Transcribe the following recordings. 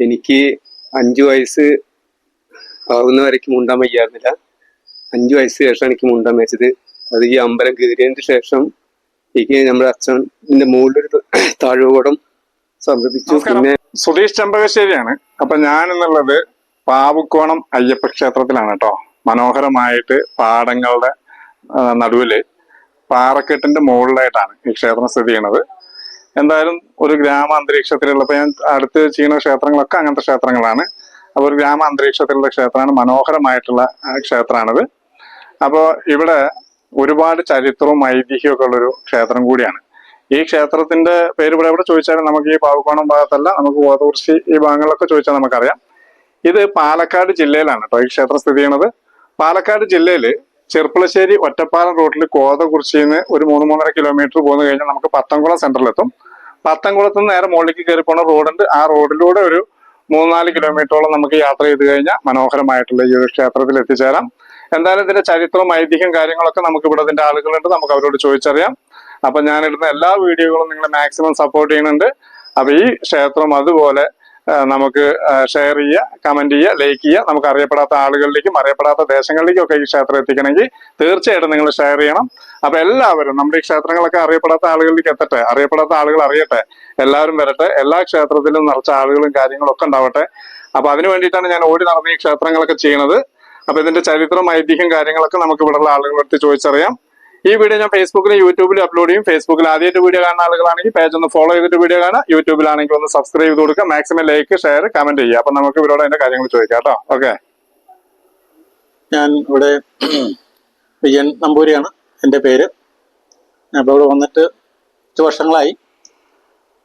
എനിക്ക് അഞ്ചു വയസ്സ് ആവുന്ന വരയ്ക്ക് മുണ്ടാൻ വയ്യായിരുന്നില്ല. അഞ്ചു വയസ്സ് ശേഷം എനിക്ക് മുണ്ടാൻ വെച്ചത്. അത് ഈ അമ്പലം കീറിയതിന് ശേഷം എനിക്ക് നമ്മുടെ അച്ഛന്റെ മുകളിലൊരു താഴ്വടം സമർപ്പിച്ചു. പിന്നെ സുധീഷ് ചെമ്പകശ്ശേരിയാണ്. അപ്പൊ ഞാൻ എന്നുള്ളത് പാവുക്കോണം അയ്യപ്പ ക്ഷേത്രത്തിലാണ് കേട്ടോ. മനോഹരമായിട്ട് പാടങ്ങളുടെ നടുവിൽ പാറക്കെട്ടിന്റെ മുകളിലായിട്ടാണ് ഈ ക്ഷേത്രം സ്ഥിതി ചെയ്യുന്നത്. എന്തായാലും ഒരു ഗ്രാമ അന്തരീക്ഷത്തിലുള്ള ഇപ്പൊ ഞാൻ അടുത്ത് ചെയ്യുന്ന ക്ഷേത്രങ്ങളൊക്കെ അങ്ങനത്തെ ക്ഷേത്രങ്ങളാണ്. അപ്പോൾ ഒരു ഗ്രാമ അന്തരീക്ഷത്തിലുള്ള ക്ഷേത്രമാണ് മനോഹരമായിട്ടുള്ള ക്ഷേത്രമാണിത്. അപ്പോൾ ഇവിടെ ഒരുപാട് ചരിത്രവും ഐതിഹ്യവും ഒക്കെ ഉള്ളൊരു ക്ഷേത്രം കൂടിയാണ്. ഈ ക്ഷേത്രത്തിന്റെ പേര് ഇവിടെ എവിടെ ചോദിച്ചാലും നമുക്ക് ഈ പാവക്കോണം ഭാഗത്തല്ല നമുക്ക് ഗോതകുറിശി ഈ ഭാഗങ്ങളിലൊക്കെ ചോദിച്ചാൽ നമുക്കറിയാം. ഇത് പാലക്കാട് ജില്ലയിലാണ് കേട്ടോ ഈ ക്ഷേത്രം സ്ഥിതി ചെയ്യുന്നത്. പാലക്കാട് ജില്ലയിൽ ചെർപ്പളശ്ശേരി ഒറ്റപ്പാലം റോഡിൽ കോതകുറിശിന്ന് ഒരു മൂന്ന് മൂന്നര കിലോമീറ്റർ പോന്നു കഴിഞ്ഞാൽ നമുക്ക് പത്തംകുളം സെന്ററിലെത്തും പത്തംകുളത്ത് നിന്ന് നേരെ മുകളിലേക്ക് കയറി പോണ റോഡുണ്ട്. ആ റോഡിലൂടെ ഒരു മൂന്നാൽ കിലോമീറ്ററോളം നമുക്ക് യാത്ര ചെയ്ത് കഴിഞ്ഞാൽ മനോഹരമായിട്ടുള്ള ഈ ഒരു ക്ഷേത്രത്തിൽ എത്തിച്ചേരാം. എന്തായാലും ഇതിന്റെ ചരിത്രവും ഐതിഹ്യം കാര്യങ്ങളൊക്കെ നമുക്ക് ഇവിടെ ഇതിന്റെ ആളുകളുണ്ട്. നമുക്ക് അവരോട് ചോദിച്ചറിയാം. അപ്പൊ ഞാനിടുന്ന എല്ലാ വീഡിയോകളും നിങ്ങൾ മാക്സിമം സപ്പോർട്ട് ചെയ്യുന്നുണ്ട്. അപ്പൊ ഈ ക്ഷേത്രം അതുപോലെ നമുക്ക് ഷെയർ ചെയ്യുക കമന്റ് ചെയ്യുക ലൈക്ക് ചെയ്യുക. നമുക്ക് അറിയപ്പെടാത്ത ആളുകളിലേക്കും അറിയപ്പെടാത്ത ദേശങ്ങളിലേക്കും ഒക്കെ ഈ ക്ഷേത്രം എത്തിക്കണമെങ്കിൽ തീർച്ചയായിട്ടും നിങ്ങൾ ഷെയർ ചെയ്യണം. അപ്പൊ എല്ലാവരും നമ്മുടെ ഈ ക്ഷേത്രങ്ങളൊക്കെ അറിയപ്പെടാത്ത ആളുകളിലേക്ക് എത്തട്ടെ അറിയപ്പെടാത്ത ആളുകൾ അറിയട്ടെ എല്ലാവരും വരട്ടെ എല്ലാ ക്ഷേത്രത്തിലും നിറച്ച ആളുകളും കാര്യങ്ങളും ഒക്കെ ഉണ്ടാവട്ടെ. അപ്പൊ അതിനു വേണ്ടിയിട്ടാണ് ഞാൻ ഓടി നടന്ന ഈ ക്ഷേത്രങ്ങളൊക്കെ ചെയ്യുന്നത് അപ്പൊ ഇതിന്റെ ചരിത്രം ഐതിഹ്യം കാര്യങ്ങളൊക്കെ നമുക്ക് ഇവിടെയുള്ള ആളുകളെടുത്ത് ചോദിച്ചറിയാം. ഈ വീഡിയോ ഞാൻ ഫേസ്ബുക്കിലും യൂട്യൂബിലും അപ്ലോഡ് ചെയ്യും. ഫേസ്ബുക്കിൽ ആദ്യമായിട്ട് വീഡിയോ കാണുന്ന ആളുകളാണെങ്കിൽ പേജ് ഒന്ന് ഫോളോ ചെയ്തിട്ട് വീഡിയോ കാണാം യൂട്യൂബിലാണെങ്കിൽ ഒന്ന് സബ്സ്ക്രൈബ് ചെയ്ത് കൊടുക്കുക. മാക്സിമം ലൈക്ക് ഷെയർ കമന്റ് ചെയ്യുക. അപ്പൊ നമുക്ക് ഇവരോട് അതിന്റെ കാര്യങ്ങൾ ചോദിക്കാം കേട്ടോ. ഓക്കെ ഞാൻ ഇവിടെ എൻ നമ്പൂരിയാണ്. എന്റെ പേര്. ഞാൻ ഇപ്പോൾ ഇവിടെ വന്നിട്ട് കുറച്ച് വർഷങ്ങളായി.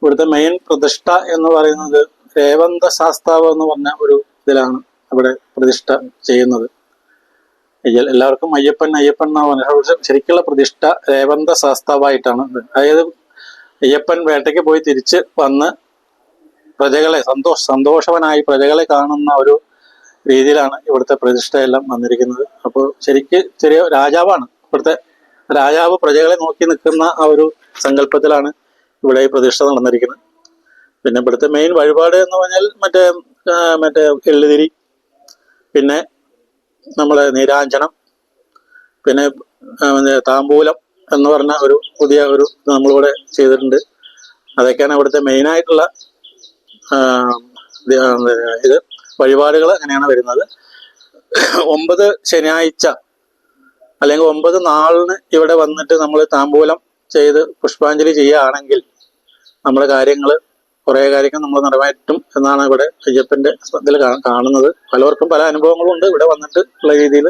ഇവിടുത്തെ മെയിൻ പ്രതിഷ്ഠ എന്ന് പറയുന്നത് രേവന്ത ശാസ്താവ് എന്ന് പറഞ്ഞ ഒരു ഇതിലാണ് അവിടെ പ്രതിഷ്ഠ ചെയ്യുന്നത്. എല്ലാവർക്കും അയ്യപ്പൻ അയ്യപ്പൻ എന്നാണ് ശരിക്കുള്ള പ്രതിഷ്ഠ രേവന്ത ശാസ്താവായിട്ടാണ്. അതായത് അയ്യപ്പൻ വേട്ടയ്ക്ക് പോയി തിരിച്ച് വന്ന് പ്രജകളെ സന്തോഷ സന്തോഷവനായി പ്രജകളെ കാണുന്ന ഒരു രീതിയിലാണ് ഇവിടുത്തെ പ്രതിഷ്ഠയെല്ലാം വന്നിരിക്കുന്നത്. അപ്പോൾ ശരിക്ക് ചെറിയ രാജാവാണ്. ഇവിടുത്തെ രാജാവ് പ്രജകളെ നോക്കി നിൽക്കുന്ന ആ ഒരു സങ്കല്പത്തിലാണ് ഇവിടെ ഈ പ്രതിഷ്ഠ നടന്നിരിക്കുന്നത്. പിന്നെ ഇവിടുത്തെ മെയിൻ വഴിപാട് എന്ന് പറഞ്ഞാൽ മറ്റേ മറ്റേ എള്ളുതിരി പിന്നെ നമ്മളെ നീരാഞ്ചനം പിന്നെ താമ്പൂലം എന്ന് പറഞ്ഞ ഒരു പുതിയ ഒരു നമ്മളിവിടെ ചെയ്തിട്ടുണ്ട്. അതൊക്കെയാണ് ഇവിടുത്തെ മെയിനായിട്ടുള്ള ഇത് വഴിപാടുകൾ അങ്ങനെയാണ് വരുന്നത്. ഒമ്പത് ശനിയാഴ്ച അല്ലെങ്കിൽ ഒമ്പത് നാളിന് ഇവിടെ വന്നിട്ട് നമ്മൾ താമ്പൂലം ചെയ്ത് പുഷ്പാഞ്ജലി ചെയ്യുകയാണെങ്കിൽ നമ്മുടെ കാര്യങ്ങൾ കുറേ കാര്യങ്ങൾ നമ്മൾ നിറവേറ്റും എന്നാണ് ഇവിടെ അയ്യപ്പന്റെ ഇതിൽ കാണുന്നത്. പലവർക്കും പല അനുഭവങ്ങളും ഉണ്ട് ഇവിടെ വന്നിട്ട് ഉള്ള രീതിയിൽ.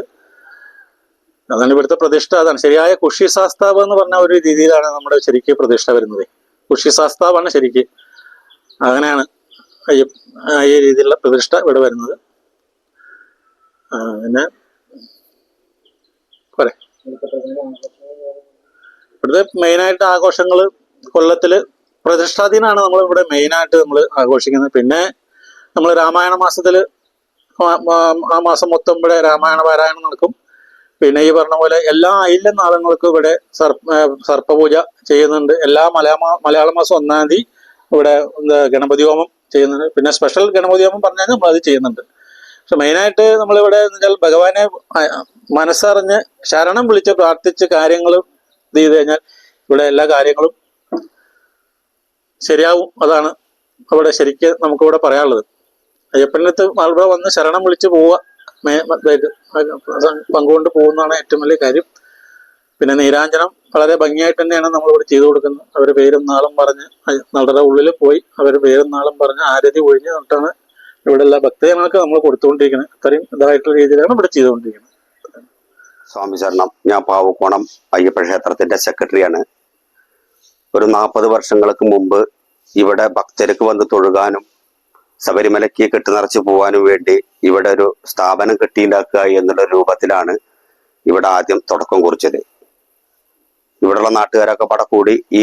അതാണ് ഇവിടുത്തെ പ്രതിഷ്ഠ. അതാണ് ശരിയായ കുഷി സാസ്താവ് എന്ന് പറഞ്ഞ ഒരു രീതിയിലാണ് നമ്മുടെ ശരിക്കും പ്രതിഷ്ഠ വരുന്നത്. കുഷി സാസ്താവാണ് ശരിക്ക്. അങ്ങനെയാണ് അയ്യപ്പ ഈ രീതിയിലുള്ള പ്രതിഷ്ഠ ഇവിടെ വരുന്നത്. പിന്നെ പോരെ. ഇവിടുത്തെ മെയിനായിട്ട് ആഘോഷങ്ങൾ കൊല്ലത്തിൽ പ്രതിഷ്ഠാദിനാണ് നമ്മൾ ഇവിടെ മെയിനായിട്ട് നമ്മൾ ആഘോഷിക്കുന്നത്. പിന്നെ നമ്മൾ രാമായണ മാസത്തിൽ ആ- മാസം മൊത്തം ഇവിടെ രാമായണ പാരായണം നടക്കും. പിന്നെ ഈ പറഞ്ഞ പോലെ എല്ലാ അയില്ല നാളങ്ങൾക്കും ഇവിടെ സർപ്പ സർപ്പപൂജ ചെയ്യുന്നുണ്ട്. എല്ലാ മലയാള മലയാള മാസം ഒന്നാം തീയതി ഇവിടെ ഗണപതി ഹോമം ചെയ്യുന്നുണ്ട്. പിന്നെ സ്പെഷ്യൽ ഗണപതി ഹോമം പറഞ്ഞാൽ നമ്മൾ അത് ചെയ്യുന്നുണ്ട്. പക്ഷെ മെയിനായിട്ട് നമ്മളിവിടെ എന്ന് വെച്ചാൽ ഭഗവാനെ മനസ്സറിഞ്ഞ് ശരണം വിളിച്ച് പ്രാർത്ഥിച്ച് കാര്യങ്ങൾ ഇത് ചെയ്ത് കഴിഞ്ഞാൽ ഇവിടെ എല്ലാ കാര്യങ്ങളും ശരിയാവും. അതാണ് അവിടെ ശരിക്ക് നമുക്കിവിടെ പറയാനുള്ളത്. അയ്യപ്പനടുത്ത് ഇവിടെ വന്ന് ശരണം വിളിച്ച് പോവുക. പങ്കുകൊണ്ട് പോകുന്നതാണ് ഏറ്റവും വലിയ കാര്യം. പിന്നെ നീരാഞ്ജനം വളരെ ഭംഗിയായിട്ട് തന്നെയാണ് നമ്മളിവിടെ ചെയ്തു കൊടുക്കുന്നത്. അവർ പേരും നാളും പറഞ്ഞ് നടരുടെ ഉള്ളിൽ പോയി അവർ പേരും നാളും പറഞ്ഞ് ആരതി ഒഴിഞ്ഞ് എന്നിട്ടാണ് ഇവിടെ എല്ലാ ഭക്തജനങ്ങൾക്ക് നമ്മൾ കൊടുത്തുകൊണ്ടിരിക്കുന്നത്. അത്രയും ഇതായിട്ടുള്ള രീതിയിലാണ് ഇവിടെ ചെയ്തുകൊണ്ടിരിക്കുന്നത്. സ്വാമി ശരണം. ഞാൻ പാവക്കോണം അയ്യപ്പ ക്ഷേത്രത്തിന്റെ സെക്രട്ടറിയാണ് ഒരു നാൽപ്പത് വർഷങ്ങൾക്ക് മുമ്പ് ഇവിടെ ഭക്തർക്ക് വന്ന് തൊഴുകാനും ശബരിമലയ്ക്ക് കെട്ടുനിറച്ച് പോകാനും വേണ്ടി ഇവിടെ ഒരു സ്ഥാപനം കെട്ടിയിലാക്കുക എന്നുള്ള രൂപത്തിലാണ് ഇവിടെ ആദ്യം തുടക്കം കുറിച്ചത്. ഇവിടെയുള്ള നാട്ടുകാരൊക്കെ പട കൂടി ഈ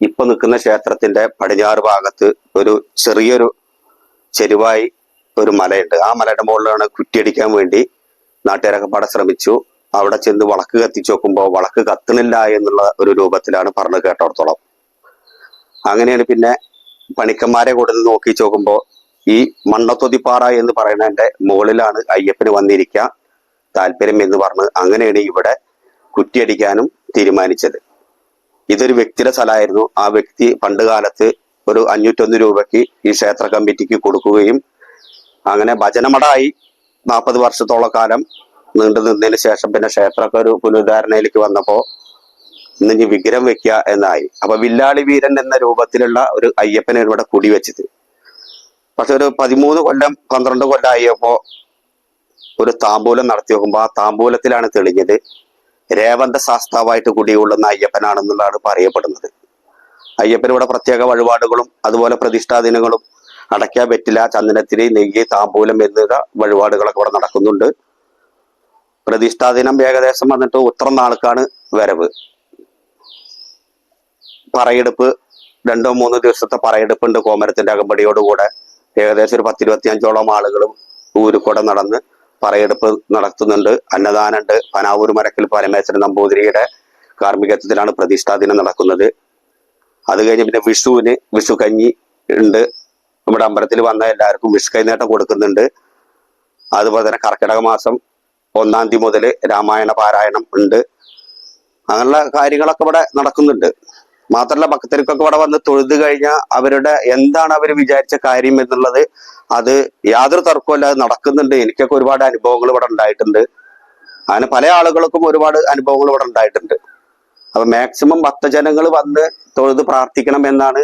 ഇപ്പൊ നിൽക്കുന്ന ക്ഷേത്രത്തിന്റെ പടിഞ്ഞാറ് ഭാഗത്ത് ഒരു ചെറിയൊരു ചെരുവായി ഒരു മലയുണ്ട്. ആ മലയുടെ മുകളിലാണ് കുറ്റിയടിക്കാൻ വേണ്ടി നാട്ടുകാരൊക്കെ പട ശ്രമിച്ചു. അവിടെ ചെന്ന് വളക്ക് കത്തിച്ചു നോക്കുമ്പോൾ വളക്ക് കത്തണില്ല എന്നുള്ള ഒരു രൂപത്തിലാണ് പറഞ്ഞു കേട്ടോടത്തോളം. അങ്ങനെയാണ് പിന്നെ പണിക്കന്മാരെ കൂടെ നിന്ന് നോക്കി നോക്കുമ്പോൾ ഈ മണ്ണത്തൊതിപ്പാറ എന്ന് പറയുന്നതിന്റെ മുകളിലാണ് അയ്യപ്പന് വന്നിരിക്കുക താല്പര്യം എന്ന് പറഞ്ഞ് അങ്ങനെയാണ് ഇവിടെ കുറ്റിയടിക്കാനും തീരുമാനിച്ചത്. ഇതൊരു വ്യക്തിയുടെ സ്ഥലമായിരുന്നു. ആ വ്യക്തി പണ്ട് കാലത്ത് ഒരു അഞ്ഞൂറ്റൊന്ന് രൂപയ്ക്ക് ഈ ക്ഷേത്ര കമ്മിറ്റിക്ക് കൊടുക്കുകയും അങ്ങനെ ഭജനമടായി നാൽപ്പത് വർഷത്തോളം കാലം നീണ്ടു നിന്നതിന് ശേഷം പിന്നെ ക്ഷേത്രമൊക്കെ ഒരു പുനരുദ്ധാരണയിലേക്ക് വന്നപ്പോ ഇന്ന് ഇനി വിഗ്രഹം വെക്കുക എന്നായി. അപ്പൊ വില്ലാളി വീരൻ എന്ന രൂപത്തിലുള്ള ഒരു അയ്യപ്പനെ ഇവിടെ കുടിവെച്ചത്. പക്ഷെ ഒരു പതിമൂന്ന് കൊല്ലം പന്ത്രണ്ട് കൊല്ലം ആയപ്പോ ഒരു താമ്പൂലം നടത്തി നോക്കുമ്പോ ആ താമ്പൂലത്തിലാണ് തെളിഞ്ഞത് രേവന്ത ശാസ്താവായിട്ട് കുടികൊള്ളുന്ന അയ്യപ്പനാണെന്നുള്ളതാണ് പറയപ്പെടുന്നത്. അയ്യപ്പൻ ഇവിടെ പ്രത്യേക വഴിപാടുകളും അതുപോലെ പ്രതിഷ്ഠാദിനങ്ങളും അടയ്ക്കാൻ പറ്റില്ല. ചന്ദനത്തിരി നെയ്യ് താമ്പൂലം എന്നിവ വഴിപാടുകളൊക്കെ ഇവിടെ നടക്കുന്നുണ്ട്. പ്രതിഷ്ഠാദിനം ഏകദേശം വന്നിട്ട് ഉത്രം നാൾക്കാണ് വരവ്. പറയെടുപ്പ് രണ്ടോ മൂന്നോ ദിവസത്തെ പറയെടുപ്പുണ്ട് കോമരത്തിന്റെ അകമ്പടിയോടുകൂടെ. ഏകദേശം ഒരു പത്തിരുപത്തി അഞ്ചോളം ആളുകളും ഊരുക്കൂടെ നടന്ന് പറയെടുപ്പ് നടത്തുന്നുണ്ട്. അന്നദാനുണ്ട് പനാവൂർ മരക്കിൽ പരമേശ്വരൻ നമ്പൂതിരിയുടെ കാർമ്മികത്വത്തിലാണ് പ്രതിഷ്ഠാ ദിനം നടക്കുന്നത്. അത് കഴിഞ്ഞ് പിന്നെ വിഷുവിന് വിഷു കഞ്ഞി ഉണ്ട്. നമ്മുടെ അമ്പലത്തിൽ വന്ന എല്ലാവർക്കും വിഷു കൈനേട്ടം കൊടുക്കുന്നുണ്ട്. അതുപോലെ തന്നെ കർക്കിടക മാസം ഒന്നാം തീയതി മുതൽ രാമായണ പാരായണം ഉണ്ട്. അങ്ങനെയുള്ള കാര്യങ്ങളൊക്കെ ഇവിടെ നടക്കുന്നുണ്ട്. മാത്രമല്ല ഭക്തർക്കൊക്കെ ഇവിടെ വന്ന് തൊഴുത് കഴിഞ്ഞാൽ അവരുടെ എന്താണ് അവർ വിചാരിച്ച കാര്യം എന്നുള്ളത് അത് യാതൊരു തർക്കവും അത് നടക്കുന്നുണ്ട്. എനിക്കൊക്കെ ഒരുപാട് അനുഭവങ്ങൾ ഇവിടെ ഉണ്ടായിട്ടുണ്ട്. അങ്ങനെ പല ആളുകൾക്കും ഒരുപാട് അനുഭവങ്ങൾ ഇവിടെ ഉണ്ടായിട്ടുണ്ട്. അപ്പൊ മാക്സിമം ഭക്തജനങ്ങൾ വന്ന് തൊഴുത് പ്രാർത്ഥിക്കണം എന്നാണ്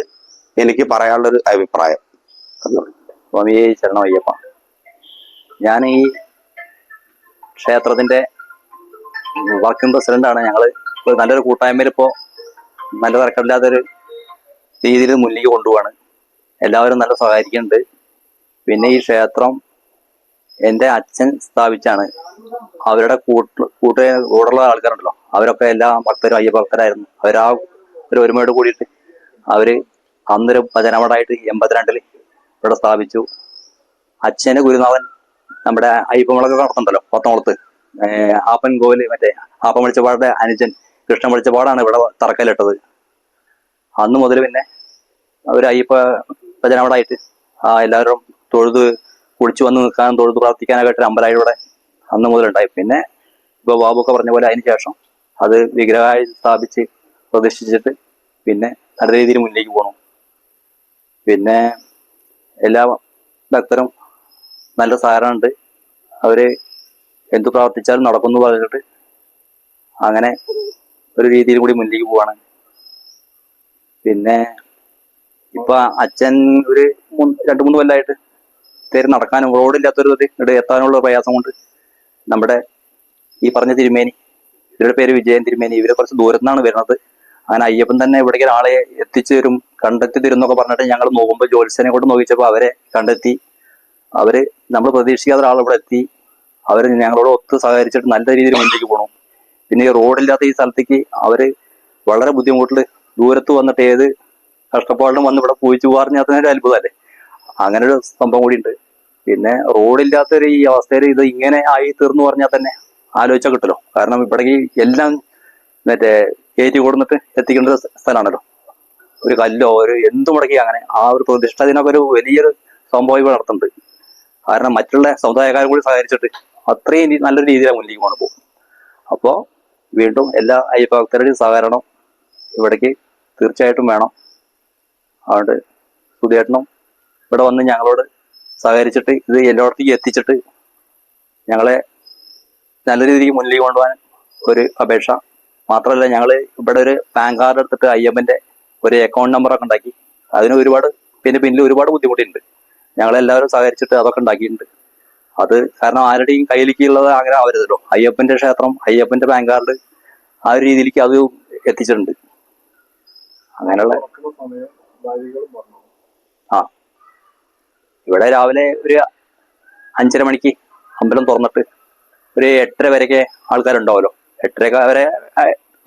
എനിക്ക് പറയാനുള്ളൊരു അഭിപ്രായം. സ്വാമി ശരണമയ്യപ്പ. ഞാൻ ഈ ക്ഷേത്രത്തിന്റെ വർക്കിംഗ് പ്രസിഡന്റാണ് ഞങ്ങൾ ഇപ്പോൾ നല്ലൊരു കൂട്ടായ്മയിൽ ഇപ്പോ നല്ല തിരക്കില്ലാത്തൊരു രീതിയിൽ മുന്നിലേക്ക് കൊണ്ടുപോവാണ്. എല്ലാവരും നല്ല സഹകരിക്കുന്നുണ്ട്. പിന്നെ ഈ ക്ഷേത്രം എന്റെ അച്ഛൻ സ്ഥാപിച്ചാണ്. അവരുടെ കൂട്ട് കൂട്ട് കൂടെയുള്ള ആൾക്കാരുണ്ടല്ലോ. അവരൊക്കെ എല്ലാ ഭക്തരും അയ്യ ഭക്തരായിരുന്നു അവരാ ഒരു ഒരുമയോട് കൂടിയിട്ട് അവർ അന്നൊരു ഭജനമടായിട്ട് എൺപത്തിരണ്ടിൽ ഇവിടെ സ്ഥാപിച്ചു. അച്ഛന് ഗുരുനാഥൻ നമ്മുടെ അയ്യപ്പമുളക് നടത്തുന്നുണ്ടല്ലോ പത്തമുളത്ത് ആപ്പൻ കോവിൽ മറ്റേ ആപ്പൻ വെളിച്ചപ്പാടിന്റെ അനുജൻ കൃഷ്ണൻ വെളിച്ചപ്പാടാണ് ഇവിടെ തറക്കല്ലിട്ടത്. അന്ന് മുതൽ പിന്നെ ഒരു അയ്യപ്പ ആ എല്ലാവരും തൊഴുത് കുളിച്ചു വന്ന് നിൽക്കാനും തൊഴുത് പ്രാർത്ഥിക്കാനൊക്കെ ഒരു അമ്പലമായി അന്ന് മുതലുണ്ടായി. പിന്നെ ഇപ്പൊ ബാബുക്കെ പറഞ്ഞ പോലെ അതിന് ശേഷം അത് വിഗ്രഹമായി സ്ഥാപിച്ച് പ്രതിഷ്ഠിച്ചിട്ട് പിന്നെ നല്ല രീതിയിൽ മുന്നിലേക്ക് പോകണം പിന്നെ എല്ലാ ഭക്തരും നല്ല സഹകരണമുണ്ട് അവർ എന്തു പ്രവർത്തിച്ചാലും നടക്കുന്നു പറഞ്ഞിട്ട് അങ്ങനെ ഒരു രീതിയിൽ കൂടി മുന്നിലേക്ക് പോവാണ്. പിന്നെ ഇപ്പൊ അച്ഛൻ ഒരു രണ്ടു മൂന്ന് കൊല്ലമായിട്ട് തേര് നടക്കാനും റോഡില്ലാത്തൊരു ഇവിടെ എത്താനുള്ള പ്രയാസം കൊണ്ട് നമ്മുടെ ഈ പറഞ്ഞ തിരുമേനി ഇവരുടെ പേര് വിജയൻ തിരുമേനി ഇവരെ കുറച്ച് ദൂരത്തു നിന്നാണ് വരുന്നത്. അങ്ങനെ അയ്യപ്പൻ തന്നെ ഇവിടേക്ക് ഒരാളെ എത്തിച്ചു തരും കണ്ടെത്തി തരും എന്നൊക്കെ പറഞ്ഞിട്ട് ഞങ്ങൾ നോക്കുമ്പോൾ ജോത്സ്യനെ കൊണ്ട് നോക്കിച്ചപ്പോൾ അവരെ കണ്ടെത്തി അവർ നമ്മൾ പ്രതീക്ഷിക്കാത്ത ഒരാൾ ഇവിടെ എത്തി. അവർ ഞങ്ങളോട് ഒത്ത് സഹകരിച്ചിട്ട് നല്ല രീതിയിൽ മുന്നിലേക്ക് പോകണം പിന്നെ ഈ റോഡില്ലാത്ത ഈ സ്ഥലത്തേക്ക് അവർ വളരെ ബുദ്ധിമുട്ടിൽ ദൂരത്ത് വന്നിട്ട് ഏത് കഷ്ടപ്പാടിലും വന്ന് ഇവിടെ പൂയിച്ചു പറഞ്ഞാൽ അത്ഭുതമല്ലേ? അങ്ങനെ ഒരു സംഭവം കൂടി ഉണ്ട് പിന്നെ റോഡില്ലാത്തൊരു ഈ അവസ്ഥയിൽ ഇത് ഇങ്ങനെ ആയി തീർന്നു പറഞ്ഞാൽ തന്നെ ആലോചിച്ചാൽ കിട്ടല്ലോ കാരണം ഇവിടേക്ക് എല്ലാം മറ്റേ കയറ്റി കൊടുന്നിട്ട് എത്തിക്കേണ്ട സ്ഥലമാണല്ലോ ഒരു കല്ലോ ഒരു എന്ത് മുടക്കി അങ്ങനെ ആ ഒരു പ്രതിഷ്ഠ അതിനൊക്കെ ഒരു വലിയൊരു സംഭവം ഇവിടെ നടത്തുന്നുണ്ട് കാരണം മറ്റുള്ള സമുദായക്കാരും കൂടി സഹകരിച്ചിട്ട് അത്രയും നല്ലൊരു രീതിയിലാണ് മുന്നിലേക്ക് പോകണം പോകും അപ്പോൾ വീണ്ടും എല്ലാ അയ്യപ്പ ഭക്തരുടെയും സഹകരണം ഇവിടേക്ക് തീർച്ചയായിട്ടും വേണം. അതുകൊണ്ട് സുധേട്ടനും ഇവിടെ വന്ന് ഞങ്ങളോട് സഹകരിച്ചിട്ട് ഇത് എല്ലായിടത്തേക്കും എത്തിച്ചിട്ട് ഞങ്ങളെ നല്ല രീതിക്ക് മുന്നിലേക്ക് കൊണ്ടുപോകാൻ ഒരു അപേക്ഷ. മാത്രമല്ല ഞങ്ങൾ ഇവിടെ ഒരു പാൻ കാർഡ് എടുത്തിട്ട് അയ്യപ്പന്റെ ഒരു അക്കൗണ്ട് നമ്പറൊക്കെ ഉണ്ടാക്കി. അതിന് ഒരുപാട് പിന്നെ പിന്നിൽ ഒരുപാട് ബുദ്ധിമുട്ടുണ്ട്. ഞങ്ങളെല്ലാവരും സഹകരിച്ചിട്ട് അതൊക്കെ ഉണ്ടാക്കിയിട്ടുണ്ട്. അത് കാരണം ആരുടെയും കയ്യിലേക്കുള്ളത് അങ്ങനെ ആവരുതല്ലോ അയ്യപ്പന്റെ ക്ഷേത്രം അയ്യപ്പന്റെ പാൻ കാർഡ് ആ ഒരു രീതിയിലേക്ക് അത് എത്തിച്ചിട്ടുണ്ട്. അങ്ങനെയുള്ള ആ. ഇവിടെ രാവിലെ ഒരു അഞ്ചര മണിക്ക് അമ്പലം തുറന്നിട്ട് ഒരു എട്ടര വരെയൊക്കെ ആൾക്കാരുണ്ടാവുമല്ലോ. എട്ടര വരെ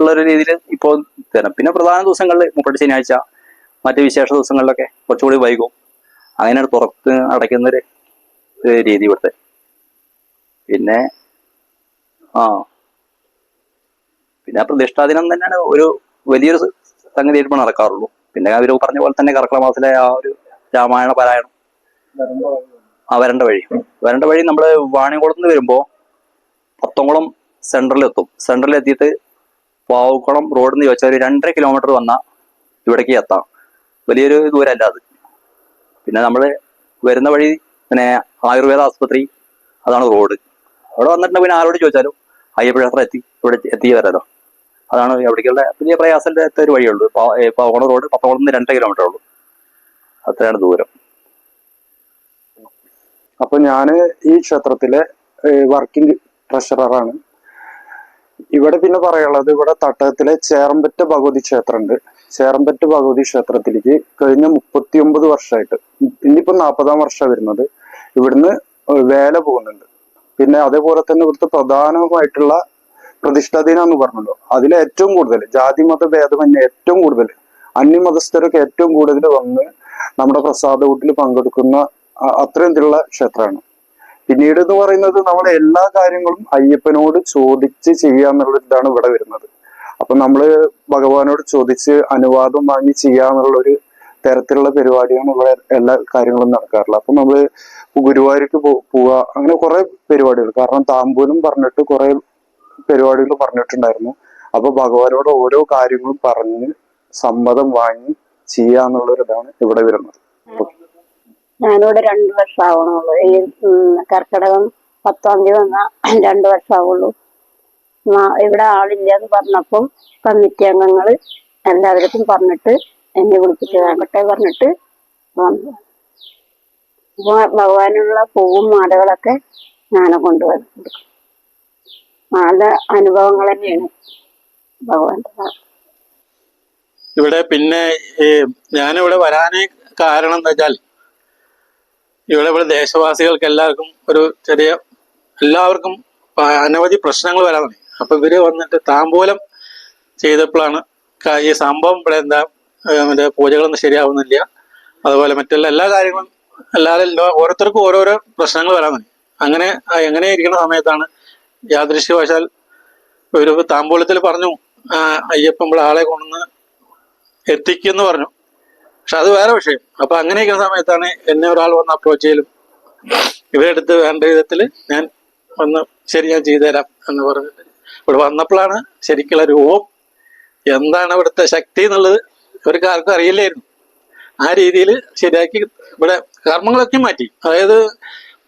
ഉള്ള ഒരു രീതിയിൽ ഇപ്പോൾ തരാം പിന്നെ പ്രധാന ദിവസങ്ങളിൽ മുപ്പട്ട് ശനിയാഴ്ച മറ്റ് വിശേഷ ദിവസങ്ങളിലൊക്കെ കുറച്ചുകൂടി വൈകും. അങ്ങനെയാണ് തുറത്ത് അടയ്ക്കുന്ന ഒരു ഒരു രീതി ഇവിടുത്തെ. പിന്നെ ആ. പിന്നെ പ്രതിഷ്ഠാദിനം തന്നെയാണ് ഒരു വലിയൊരു സംഗതിയായിട്ട് ഇപ്പോൾ നടക്കാറുള്ളൂ. പിന്നെ അവർ പറഞ്ഞ പോലെ തന്നെ കർക്കിടക മാസത്തിലെ ആ ഒരു രാമായണ പാരായണം. ആ വരണ്ട വഴി. വരണ്ട വഴി നമ്മൾ വാണിയംകുളത്ത് നിന്ന് വരുമ്പോൾ പത്തംകുളം സെൻട്രലിൽ എത്തിയിട്ട് പാവക്കുളം റോഡിൽ നിന്ന് ചോദിച്ചാൽ ഒരു രണ്ടര കിലോമീറ്റർ വന്നാൽ ഇവിടേക്ക് എത്താം. വലിയൊരു ദൂരമല്ല അത്. പിന്നെ നമ്മൾ വരുന്ന വഴി പിന്നെ ആയുർവേദ ആസ്പത്രി അതാണ് റോഡ്. അവിടെ വന്നിട്ടുണ്ടെങ്കിൽ പിന്നെ ആരോട് ചോദിച്ചാലും അയ്യപ്പ ക്ഷേത്രം എത്തി ഇവിടെ എത്തി വരാലോ അതാണ് എവിടേക്കുള്ള വലിയ പ്രയാസമില്ലാത്ത ഒരു വഴിയുള്ളൂ. പാ- ഏ, പാവക്കുളം റോഡ് പത്തോളം നിന്ന് രണ്ട് കിലോമീറ്റർ ഉള്ളൂ. അത്രയാണ് ദൂരം. അപ്പൊ ഞാൻ ഈ ക്ഷേത്രത്തിലെ വർക്കിംഗ് ട്രഷററാണ്. ഇവിടെ പിന്നെ പറയാനുള്ളത് ഇവിടെ തട്ടകത്തിലെ ചേറമ്പറ്റ ഭഗവതി ക്ഷേത്രമുണ്ട്. ചേറമ്പറ്റ ഭഗവതി ക്ഷേത്രത്തിലേക്ക് കഴിഞ്ഞ മുപ്പത്തി ഒമ്പത് വർഷമായിട്ട് ഇനിയിപ്പോ നാൽപ്പതാം വർഷം വരുന്നത്. ഇവിടുന്ന് വേല പോകുന്നുണ്ട്. പിന്നെ അതേപോലെ തന്നെ ഇവിടുത്തെ പ്രധാനമായിട്ടുള്ള പ്രതിഷ്ഠാദിനം എന്ന് പറഞ്ഞല്ലോ. അതിൽ ഏറ്റവും കൂടുതൽ ജാതി മത ഭേദമന്യ ഏറ്റവും കൂടുതൽ അന്യമതസ്ഥരൊക്കെ ഏറ്റവും കൂടുതൽ വന്ന് നമ്മുടെ പ്രസാദ കൂട്ടിൽ പങ്കെടുക്കുന്ന അത്രയും ക്ഷേത്രമാണ്. പിന്നീട് എന്ന് പറയുന്നത് നമ്മൾ എല്ലാ കാര്യങ്ങളും അയ്യപ്പനോട് ചോദിച്ച് ചെയ്യാന്നുള്ള ഇതാണ് ഇവിടെ വരുന്നത്. അപ്പൊ നമ്മൾ ഭഗവാനോട് ചോദിച്ച് അനുവാദം വാങ്ങി ചെയ്യാന്നുള്ള ഒരു തരത്തിലുള്ള പരിപാടിയാണ് ഇവിടെ എല്ലാ കാര്യങ്ങളും നടക്കാറുള്ളത്. അപ്പൊ നമ്മൾ ഗുരുവായൂർക്ക് പോവുക അങ്ങനെ കുറെ പരിപാടികൾ. കാരണം താമ്പൂലും പറഞ്ഞിട്ട് കുറെ പരിപാടികൾ പറഞ്ഞിട്ടുണ്ടായിരുന്നു. അപ്പൊ ഭഗവാനോട് ഓരോ കാര്യങ്ങളും പറഞ്ഞ് സമ്മതം വാങ്ങി ചെയ്യാന്നുള്ളൊരിതാണ് ഇവിടെ വരുന്നത്. ഞാനിവിടെ രണ്ടു വർഷം ആവണുള്ളൂ ഈ കർക്കിടകം പത്താം തീയതി വന്ന രണ്ടു വർഷം ആവുള്ളൂ ഇവിടെ ആളില്ല എന്ന് പറഞ്ഞപ്പോൾ കമ്മിറ്റി അംഗങ്ങൾ എല്ലാവരും പറഞ്ഞിട്ട് എന്നെ വിളിപ്പിച്ച് വേണ്ടട്ടെ പറഞ്ഞിട്ട് ഭഗവാനുള്ള പൂവും മാലകളൊക്കെ ഞാനെ കൊണ്ടുവന്നു കൊടുക്കും. നല്ല അനുഭവങ്ങൾ തന്നെയാണ് ഭഗവാന്റെ ഇവിടെ പിന്നെ ഞാനിവിടെ വരാനേ കാരണം എന്താ വെച്ചാൽ ഇവിടെ ഇവിടെ ദേശവാസികൾക്ക് എല്ലാവർക്കും ഒരു ചെറിയ എല്ലാവർക്കും അനവധി പ്രശ്നങ്ങൾ വരാൻ തുടങ്ങി. അപ്പൊ ഇവർ വന്നിട്ട് താമ്പൂലം ചെയ്തപ്പോഴാണ് ഈ സംഭവം ഇവിടെ എന്താ മറ്റേ പൂജകളൊന്നും ശരിയാവുന്നില്ല. അതുപോലെ മറ്റുള്ള എല്ലാ കാര്യങ്ങളും എല്ലാവരും എല്ലാ- ഓരോരുത്തർക്കും ഓരോരോ പ്രശ്നങ്ങൾ വരാൻ തുടങ്ങി. അങ്ങനെ എങ്ങനെ ഇരിക്കുന്ന സമയത്താണ് യാദൃശ്യവശാൽ ഒരു താമ്പൂലത്തിൽ പറഞ്ഞു അയ്യപ്പം ഇവിടെ ആളെ കൊണ്ടുവന്ന് എത്തിക്കുമെന്ന് പറഞ്ഞു. പക്ഷെ അത് വേറെ വിഷയം. അപ്പൊ അങ്ങനെയൊക്കെ സമയത്താണ് എന്നെ ഒരാൾ വന്ന് അപ്രോച്ച് ചെയ്യലും. ഇവരെടുത്ത് വേണ്ട വിധത്തിൽ ഞാൻ വന്ന് ശരി ഞാൻ ചെയ്തുതരാം എന്ന് പറഞ്ഞിട്ട്. ഇവിടെ വന്നപ്പോഴാണ് ശരിക്കുള്ള രൂപം എന്താണ് ഇവിടുത്തെ ശക്തി എന്നുള്ളത് ഇവർക്ക് ആർക്കും അറിയില്ലായിരുന്നു. ആ രീതിയിൽ ശരിയാക്കി ഇവിടെ കർമ്മങ്ങളൊക്കെ മാറ്റി. അതായത്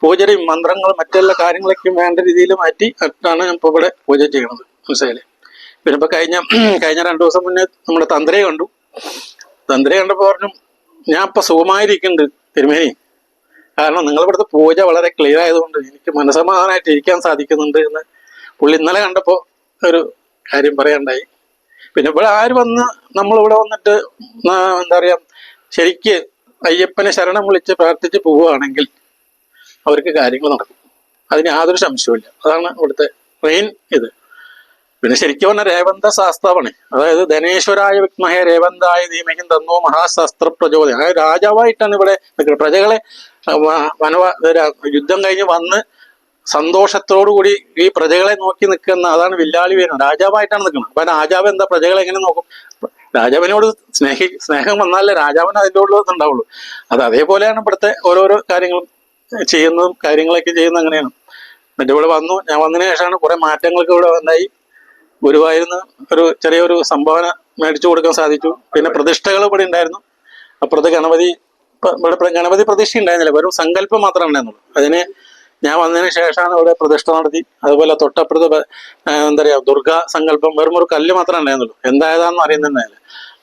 പൂജയും മന്ത്രങ്ങളും മറ്റെല്ലാ കാര്യങ്ങളൊക്കെ വേണ്ട രീതിയിൽ മാറ്റി ആണ് ഇപ്പൊ ഇവിടെ പൂജ ചെയ്യണത് മനസ്സിലായില്ലേ? പിന്നെ ഇപ്പൊ കഴിഞ്ഞ കഴിഞ്ഞ രണ്ടു ദിവസം മുന്നേ നമ്മുടെ തന്ത്രയെ കണ്ടു. തന്ത്രി കണ്ടപ്പോൾ പറഞ്ഞു ഞാൻ ഇപ്പൊ സുഖമായിരിക്കുന്നുണ്ട് തിരുമേനി. കാരണം നിങ്ങളിവിടുത്തെ പൂജ വളരെ ക്ലിയർ ആയതുകൊണ്ട് എനിക്ക് മനസമാധാനമായിട്ട് ഇരിക്കാൻ സാധിക്കുന്നുണ്ട് എന്ന് പുള്ളി ഇന്നലെ കണ്ടപ്പോ ഒരു കാര്യം പറയണ്ടായി പിന്നെ ഇവിടെ ആര് വന്ന് നമ്മളിവിടെ വന്നിട്ട് എന്താ പറയാ ശരിക്ക് അയ്യപ്പനെ ശരണം വിളിച്ച് പ്രാർത്ഥിച്ച് പോവുകയാണെങ്കിൽ അവർക്ക് കാര്യങ്ങൾ നടക്കും. അതിന് യാതൊരു സംശയമില്ല അതാണ് ഇവിടുത്തെ മെയിൻ ഇത്. പിന്നെ ശരിക്കും പറഞ്ഞ രേവന്ത ശാസ്ത്രമാണ് അതായത് ധനേശ്വരായ വിക്മഹേ രേവന്തായ ധീമഹിം തന്നോ മഹാശാസ്ത്ര പ്രചോദനം. അതായത് രാജാവായിട്ടാണ് ഇവിടെ പ്രജകളെ വനവ യുദ്ധം കഴിഞ്ഞ് വന്ന് സന്തോഷത്തോടുകൂടി ഈ പ്രജകളെ നോക്കി നിൽക്കുന്ന അതാണ് വില്ലാളി വരുന്നത്. രാജാവായിട്ടാണ് നിൽക്കുന്നത്. അപ്പൊ രാജാവ് എന്താ? പ്രജകളെ എങ്ങനെ നോക്കും? രാജാവിനോട് സ്നേഹി സ്നേഹം വന്നാലേ രാജാവിന് അതിന്റെ ഉള്ളത് ഉണ്ടാവുള്ളൂ. അത് അതേപോലെയാണ് ഇവിടുത്തെ ഓരോരോ കാര്യങ്ങളും ചെയ്യുന്നതും കാര്യങ്ങളൊക്കെ ചെയ്യുന്ന അങ്ങനെയാണ്. എന്നിട്ട് ഇവിടെ വന്നു ഞാൻ വന്നതിന് ശേഷമാണ് കുറെ മാറ്റങ്ങളൊക്കെ ഇവിടെ ഉണ്ടായി ഗുരുവായൂരിന്ന് ഒരു ചെറിയൊരു സംഭാവന മേടിച്ചു കൊടുക്കാൻ സാധിച്ചു. പിന്നെ പ്രതിഷ്ഠകൾ ഇവിടെ ഉണ്ടായിരുന്നു. അപ്പുറത്ത് ഗണപതി ഇവിടെ ഗണപതി പ്രതിഷ്ഠ ഉണ്ടായിരുന്നില്ല. വെറും സങ്കല്പം മാത്രമേ ഉണ്ടായിരുന്നുള്ളൂ. അതിന് ഞാൻ വന്നതിന് ശേഷമാണ് ഇവിടെ പ്രതിഷ്ഠ നടത്തി. അതുപോലെ തൊട്ടപ്പുറത്ത് എന്താ പറയുക ദുർഗാ സങ്കല്പം വെറും ഒരു കല്ല് മാത്രമേ ഉണ്ടായിരുന്നുള്ളൂ. എന്തായതാന്ന് അറിയുന്നുണ്ടായില്ല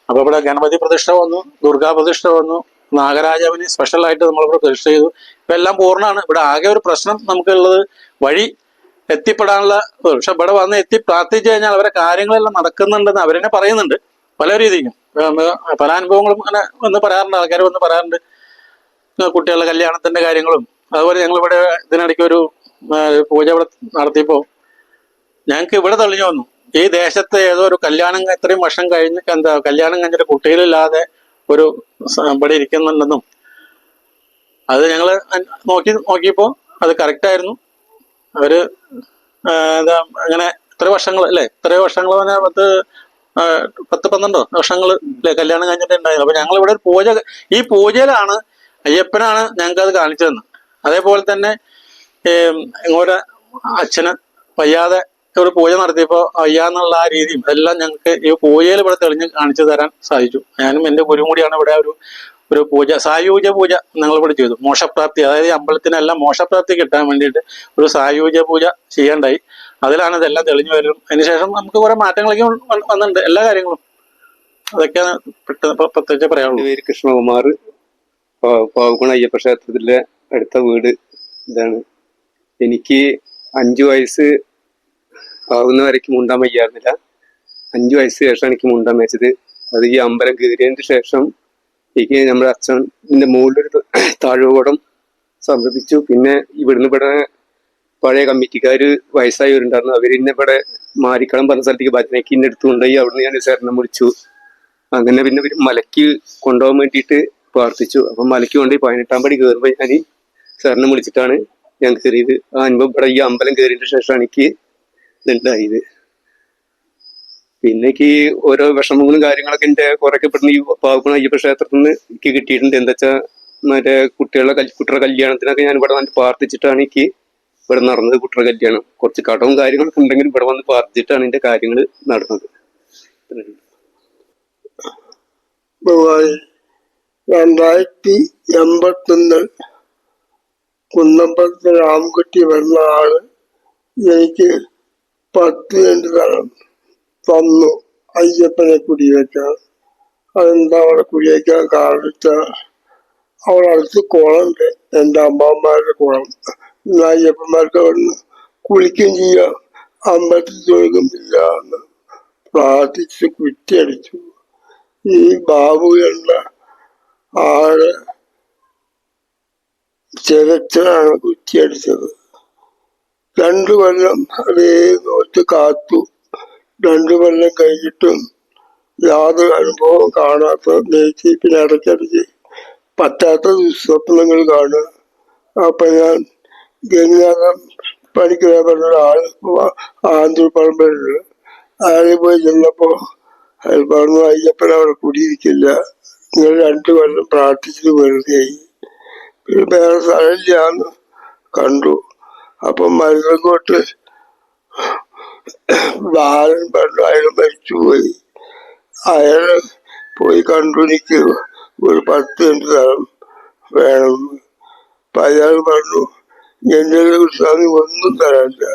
അപ്പൊ ഇവിടെ ഗണപതി പ്രതിഷ്ഠ വന്നു ദുർഗാ പ്രതിഷ്ഠ വന്നു. നാഗരാജാവിന് സ്പെഷ്യലായിട്ട് നമ്മളിവിടെ പ്രതിഷ്ഠ ചെയ്തു. ഇപ്പം എല്ലാം പൂർണമാണ്. ഇവിടെ ആകെ ഒരു പ്രശ്നം നമുക്കുള്ളത് വഴി എത്തിപ്പെടാനുള്ള പക്ഷെ ഇവിടെ വന്ന് എത്തി പ്രാർത്ഥിച്ചു കഴിഞ്ഞാൽ അവരെ കാര്യങ്ങളെല്ലാം നടക്കുന്നുണ്ടെന്ന് അവരെന്നെ പറയുന്നുണ്ട്. പല രീതിക്കും പല അനുഭവങ്ങളും അങ്ങനെ വന്ന് പറയാറുണ്ട്. ആൾക്കാർ വന്ന് പറയാറുണ്ട്. കുട്ടികളുടെ കല്യാണത്തിന്റെ കാര്യങ്ങളും. അതുപോലെ ഞങ്ങൾ ഇവിടെ ഇതിനിടയ്ക്ക് ഒരു പൂജ ഇവിടെ നടത്തിയപ്പോൾ ഞങ്ങൾക്ക് ഇവിടെ തെളിഞ്ഞു വന്നു. ഈ ദേശത്തെ ഏതോ ഒരു കല്യാണം ഇത്രയും വർഷം കഴിഞ്ഞ് എന്താ കല്യാണം കഴിഞ്ഞിട്ട് കുട്ടികളില്ലാതെ ഒരു ഇവിടെ ഇരിക്കുന്നുണ്ടെന്നും. അത് ഞങ്ങൾ നോക്കി നോക്കിയപ്പോൾ അത് കറക്റ്റ് ആയിരുന്നു. അവർ അങ്ങനെ ഇത്ര വർഷങ്ങൾ അല്ലേ? ഇത്ര വർഷങ്ങൾ പറഞ്ഞാൽ പത്ത് പത്ത് പന്ത്രണ്ടോ വർഷങ്ങൾ അല്ലേ? കല്യാണം കഴിഞ്ഞിട്ട് ഉണ്ടായത് അപ്പൊ ഞങ്ങൾ ഇവിടെ ഒരു പൂജ ഈ പൂജയിലാണ് അയ്യപ്പനാണ് ഞങ്ങൾക്ക് അത് കാണിച്ചു തന്നത് അതേപോലെ തന്നെ ഇങ്ങോട്ട് അച്ഛന് വയ്യാതെ ഒരു പൂജ നടത്തിയപ്പോൾ വയ്യാന്നുള്ള ആ രീതിയും എല്ലാം ഞങ്ങൾക്ക് ഈ പൂജയിൽ ഇവിടെ തെളിഞ്ഞ് കാണിച്ചു തരാൻ സാധിച്ചു. ഞാനും എന്റെ ഗുരുവും കൂടിയാണ് ഇവിടെ ഒരു ഒരു പൂജ സായൂജ പൂജ ഞങ്ങൾ ഇവിടെ ചെയ്തു. മോശപ്രാപ്തി അതായത് അമ്പലത്തിനെല്ലാം മോശപ്രാപ്തി കിട്ടാൻ വേണ്ടിയിട്ട് ഒരു സായൂജ പൂജ ചെയ്യേണ്ടായി. അതിലാണ് ഇതെല്ലാം തെളിഞ്ഞു വരും അതിനുശേഷം നമുക്ക് കുറെ മാറ്റങ്ങളൊക്കെ വന്നിട്ടുണ്ട്. എല്ലാ കാര്യങ്ങളും. അതൊക്കെയാണ് പെട്ടെന്ന് പ്ര- പ്രത്യേകിച്ച് പറയാനുള്ളത്. പറയാനുള്ളൂ പേര് കൃഷ്ണകുമാർ. പാവക്കുണ അയ്യപ്പ ക്ഷേത്രത്തിലെ അടുത്ത വീട് ഇതാണ്. എനിക്ക് അഞ്ചു വയസ്സ് ആവുന്ന വരയ്ക്ക് മുണ്ടാൻ വയ്യായിരുന്നില്ല. അഞ്ചു വയസ്സ് ശേഷം എനിക്ക് മുണ്ടാൻ വെച്ചത്. അത് ഈ അമ്പലം കയറിയതിന് ശേഷം എനിക്ക് നമ്മുടെ അച്ഛന്റെ മുകളിലൊരു താഴ്വടം സമർപ്പിച്ചു. പിന്നെ ഇവിടുന്ന് ഇവിടെ പഴയ കമ്മിറ്റിക്കാർ വയസ്സായവരുണ്ടായിരുന്നു. അവരിന്നെ ഇവിടെ മാരിക്കളം പറഞ്ഞ സ്ഥലത്തേക്ക് അടുത്ത് കൊണ്ടുപോയി അവിടുന്ന് ഞാൻ ശരണം മുടിച്ചു അങ്ങനെ പിന്നെ മലയ്ക്ക് കൊണ്ടുപോകാൻ വേണ്ടിയിട്ട് പ്രാർത്ഥിച്ചു. അപ്പം മലയ്ക്ക് കൊണ്ടുപോയി പതിനെട്ടാം പടി കയറുമ്പോൾ ഞാൻ സാറിനെ വിളിച്ചിട്ടാണ് ഞാൻ കയറിയത്. ആ അനുഭവം ഇവിടെ ഈ അമ്പലം കയറിയതിന് ശേഷമാണ് എനിക്ക് ഇതുണ്ടായത്. പിന്നെ എനിക്ക് ഓരോ വിഷമങ്ങളും കാര്യങ്ങളൊക്കെ എന്റെ കുറേയൊക്കെ ഇവിടുന്ന് ഈ പാവക്കുണ അയ്യപ്പ ക്ഷേത്രത്തിൽ നിന്ന് എനിക്ക് കിട്ടിയിട്ടുണ്ട്. എന്താ വെച്ചാൽ മറ്റേ കുട്ടികളുടെ കുട്ടിയുടെ കല്യാണത്തിനൊക്കെ ഞാൻ ഇവിടെ വന്ന് പ്രാർത്ഥിച്ചിട്ടാണ് എനിക്ക് ഇവിടെ നടന്നത് കുട്ടിയുടെ കല്യാണം. കുറച്ച് കടവും കാര്യങ്ങളൊക്കെ ഉണ്ടെങ്കിൽ ഇവിടെ വന്ന് പ്രാർത്ഥിച്ചിട്ടാണ് എന്റെ കാര്യങ്ങൾ നടന്നത്. രണ്ടായിരത്തി എൺപത്തൊന്നിൽ കുന്നമ്പലത്തെ രാമൻകുട്ടി വരുന്ന ആൾ എനിക്ക് പത്ത് രണ്ട് തരം തന്നു. അയ്യപ്പനെ കുടിവെക്കാൻ അതെന്താ അവിടെ കുടിയേക്കാൻ കാരണം വെച്ചാൽ അവിടെ അടുത്ത് കുളമുണ്ട്. എന്റെ അമ്മമാരുടെ കുളം. അയ്യപ്പന്മാർക്ക് അവിടുന്ന് കുളിക്കുകയും ചെയ്യാം. അമ്പലത്തിൽ തൊഴുകും ഇല്ല എന്ന് പ്രാർത്ഥിച്ച് കുറ്റിയടിച്ചു. ഈ ബാബു എന്ന ആൾ ചെറുച്ചനാണ് കുറ്റിയടിച്ചത്. രണ്ടു കൊല്ലം അതേ നോറ്റ് കാത്തു. രണ്ടു കൊല്ലം കഴിഞ്ഞിട്ടും യാതൊരു അനുഭവം കാണാത്ത നെയ്ച്ചീപ്പിനെ ഇടയ്ക്കിടയ്ക്ക് പറ്റാത്ത ദുസ്വപ്നങ്ങൾ കാണുക. അപ്പൊ ഞാൻ ഗംഗാധം പണിക്കുന്ന പറഞ്ഞൊരാൾ ആന്തൂർ പറമ്പിലുണ്ട് അയാളെ പോയി ചെന്നപ്പോ അയാൾ പറഞ്ഞു അയ്യപ്പൻ അവിടെ കുടിയിരിക്കില്ല. നിങ്ങൾ രണ്ടു കൊല്ലം പ്രാർത്ഥിച്ചിട്ട് വെറുതെയായി പിന്നെ വേറെ സ്ഥലമില്ലാന്ന് കണ്ടു. അപ്പം മരുന്നക്കോട്ട് ബാലൻ പറഞ്ഞു അയാൾ മരിച്ചുപോയി. അയാൾ പോയി കണ്ടു. എനിക്ക് ഒരു പത്ത് മിനിറ്റ് സ്ഥലം വേണം. അപ്പൊ അയാൾ പറഞ്ഞു എന്റെ സ്വാമി ഒന്നും തരാനില്ല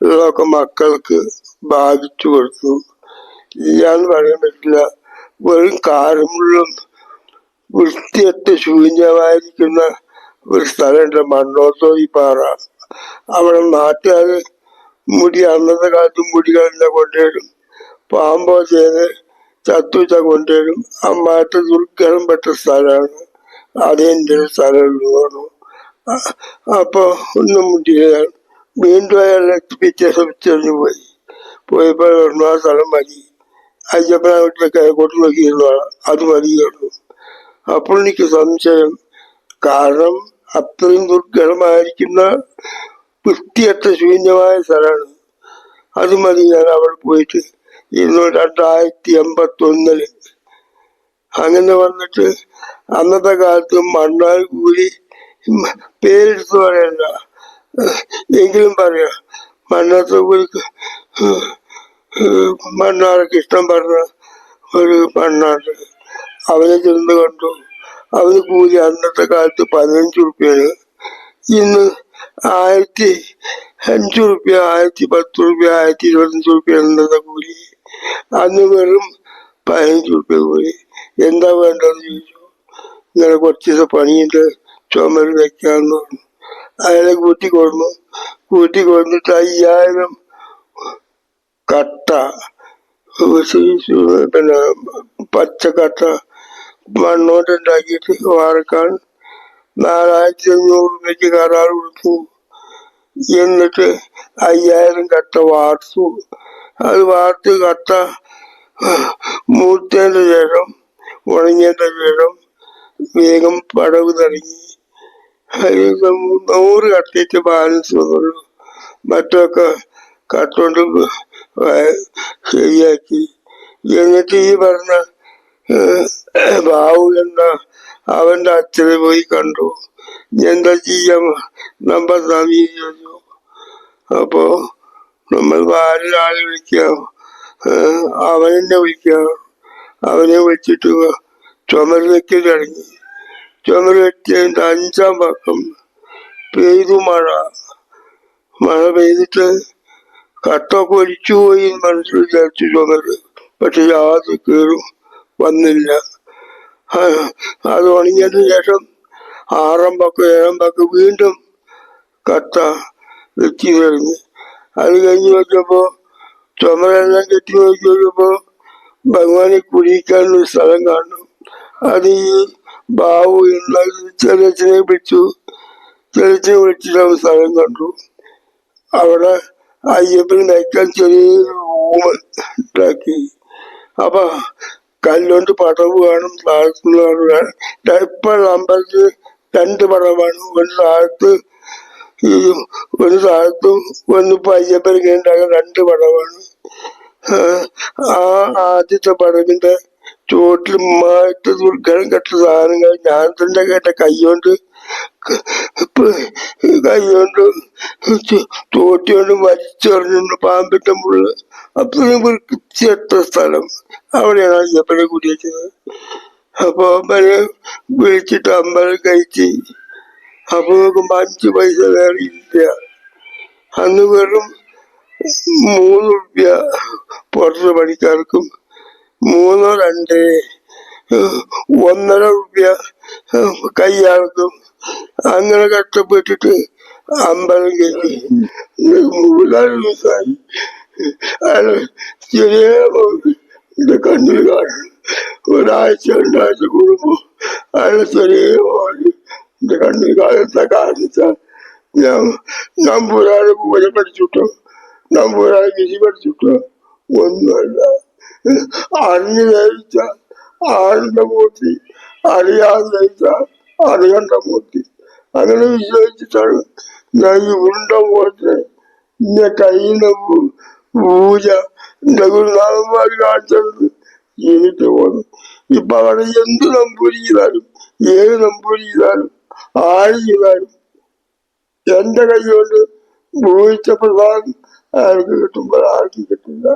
ഇതൊക്കെ മക്കൾക്ക് ബാധിച്ചു കൊടുത്തു. ഇല്ലാന്ന് പറയാൻ പറ്റില്ല. വെറും കാരമുള്ളും വൃത്തിയറ്റ് ശൂന്യമായിരിക്കുന്ന ഒരു സ്ഥലമുണ്ട് ഈ പാറ. അവിടെ നാട്ടുകാര് മുടി അന്നത്തെ കാലത്ത് മുടികളെല്ലാം കൊണ്ടുവരും. പാമ്പോ ചെയ്ത് ചത്തുച്ച കൊണ്ടുവരും. ആ മാറ്റ ദുർഗണം പെട്ട സ്ഥലമാണ്. ഒരു സ്ഥലമുള്ളൂ പറഞ്ഞു. അ- അപ്പൊ ഒന്നും മുട്ടിയില്ല വീണ്ടും അയാൾ പിറ്റേ ശ്രമിച്ചെറിഞ്ഞു പോയി. പോയപ്പോൾ പറഞ്ഞു ആ സ്ഥലം മതി. അയ്യപ്പനെ വീട്ടിലേക്ക് കൊണ്ട് നോക്കിയിരുന്നു. അത് മതിയായിരുന്നു അപ്പോൾ എനിക്ക് സംശയം കാരണം അത്രയും ദുർഘടമായിരിക്കുന്ന വൃത്തിയറ്റ ശൂന്യമായ സ്ഥലമാണ്. അത് മതി ഞാൻ അവിടെ പോയിട്ട് ഇരുന്നൂറ്റി രണ്ടായിരത്തി എൺപത്തി ഒന്നിൽ അങ്ങനെ വന്നിട്ട് അന്നത്തെ കാലത്ത് മണ്ണാൽ കൂലി പേരെടുത്ത് പറയണ്ട. എങ്കിലും പറയാം. മണ്ണത്തെ കൂലി മണ്ണാറൊക്കെ ഇഷ്ടം പറഞ്ഞ ഒരു മണ്ണാണ്. അവനെ ചെന്ന് കണ്ടു. അവന് കൂലി അന്നത്തെ കാലത്ത് പതിനഞ്ച് റുപ്യാണ് ഇന്ന് ആയിരത്തി അഞ്ചു റുപ്യ ആയിരത്തി പത്ത് റുപ്യ ആയിരത്തി ഇരുപത്തഞ്ച് റുപ്യ ഇന്നത്തെ കൂലി അന്ന് വെറും പതിനഞ്ച് റുപ്യ കൂലി എന്താ വേണ്ടതെന്ന് ചോദിച്ചു. ഇങ്ങനെ കുറച്ച് ദിവസം പണിയുണ്ട്. ചുമര് വെക്കാന്ന് പറഞ്ഞു. അയാളെ കൂട്ടി കൊടുന്നു കൂട്ടി കൊടുത്തിട്ട് അയ്യായിരം കട്ട. പിന്നെ പച്ചക്കട്ട മണ്ണോട്ട് ഉണ്ടാക്കിയിട്ട് വാർക്കാൻ നാലായിരത്തി അഞ്ഞൂറ് രൂപയ്ക്ക് കരാർ കൊടുത്തു. എന്നിട്ട് അയ്യായിരം കട്ട വാർത്തു. അത് വാർത്ത് കട്ട മൂത്തേന്റെ ശേഷം ഉണങ്ങിയതിന്റെ ശേഷം വേഗം പടവ് തുടങ്ങി. നൂറ് കട്ടയ്ക്ക് ബാലൻസ് വന്നുള്ളൂ. മറ്റൊക്കെ കട്ടുകൊണ്ട് ശരിയാക്കി. എന്നിട്ട് ഈ പറഞ്ഞ ബാബു എന്ന അവന്റെ അച്ഛനെ പോയി കണ്ടു. "ഇനി എന്താ ചെയ്യാം? നമ്പർ സ്വാമി ചോദിച്ചു അപ്പോ നമ്മൾ വേറൊരാളെ വിളിക്കാം. ഏഹ് അവനെന്നെ വിളിക്കാം. അവനെ വിളിച്ചിട്ട് ചുമര് വെക്കൽ തുടങ്ങി. ചുമര് വെച്ചതിന്റെ അഞ്ചാം പക്കം പെയ്തു മഴ. മഴ പെയ്തിട്ട് കട്ടൊക്കെ ഒലിച്ചു പോയി മനസ്സിൽ വിചാരിച്ചു ചുമര്. പക്ഷെ യാതൊരു കേറും വന്നില്ല. അത് ഉണങ്ങിയതിന് ശേഷം ആറാം പക്കം ഏഴാം പക്കം വീണ്ടും കത്ത വെച്ച് കഴിഞ്ഞ് അത് കഴിഞ്ഞ് നോക്കിയപ്പോ ചുമരെല്ലാം കെട്ടി നോക്കി നോക്കിയപ്പോ ഭഗവാനെ കുടിക്കാനുള്ള സ്ഥലം കാണും അത് ഈ ബാബു എന്ന ചെറിയച്ഛനെ വിളിച്ചു ചെറിയച്ഛനെ വിളിച്ചിട്ട് അവർ സ്ഥലം കണ്ടു. അവിടെ അയ്യപ്പന് നയിക്കാൻ ചെറിയ റൂം ഉണ്ടാക്കി. അപ്പൊ കല്ലുകൊണ്ട് പടവ് കാണും താഴത്തുള്ള ഇപ്പൊ അമ്പലത്തിൽ രണ്ട് പടവാണ്. ഒരു താഴത്ത് ഒരു താഴത്തും ഒന്ന് ഉണ്ടാകുന്ന രണ്ട് പടവാണ്. ആ ആദ്യത്തെ പടവിന്റെ ചുവട്ടിൽ മാറ്റ ദുർഘടം കെട്ട സാധനങ്ങൾ ഞാൻ തന്നെ കേട്ട കൈകൊണ്ട് കൈകൊണ്ട് തോട്ടിയോണ്ട് വലിച്ചെറിഞ്ഞു പാമ്പിന്റെ മുള്ള്. അത്രയും വൃത്തിയട്ട സ്ഥലം? അവിടെയാണ് അയ്യപ്പനെ കുടിയേറ്റത് അപ്പൊ അമ്മനെ വിളിച്ചിട്ട് അമ്പലം കഴിച്ച് അപ്പൊ നോക്കുമ്പോ അഞ്ചു പൈസ വേറെ ഇല്ല. അന്ന് വെറും മൂന്ന് റുപ്യ പുറത്തെ പണിക്കാർക്കും മൂന്നോ രണ്ട് ഒന്നര റുപ്യ ഏഹ്, കയ്യാൾക്കും അങ്ങനെ കഷ്ടപ്പെട്ടിട്ട് അമ്പലം കയറി. ചെറിയ മോന് കണ്ണിൽ കാണും ഒരാഴ്ച രണ്ടാഴ്ച കൂടുമ്പോ അയാളെ ചെറിയ എന്റെ കണ്ണിൽ കാണുന്ന കാണിച്ചാൽ ഞാൻ നമ്പൂരാളെ പൂജ പഠിച്ചിട്ടോ നമ്പൂരാളെ വിധി പഠിച്ചിട്ടോ ഒന്നുമല്ല. അറിഞ്ഞു ധരിച്ച ആളുടെ മൂർത്തി അറിയാതെ ധരിച്ച അറിയണ്ട മൂർത്തി. അങ്ങനെ വിശ്വസിച്ചിട്ടാണ് ഞാൻ ഈ ഉണ്ട മൂർത്തി എന്റെ കയ്യിൽ നിന്ന് പൂജ എന്റെ ഗുരുനാഥന്മാർ കാണിച്ചത് ജീവിച്ചു പോകുന്നു ഇപ്പൊ അവിടെ എന്ത് നമ്പൂരി ചെയ്താലും ഏത് നമ്പൂരി ചെയ്താലും ആര് ചെയ്താലും എന്റെ കൈ കൊണ്ട് ഭൂമിച്ച പ്രധാനം അയാൾക്ക് കിട്ടുമ്പോൾ ആർക്കും കിട്ടില്ല.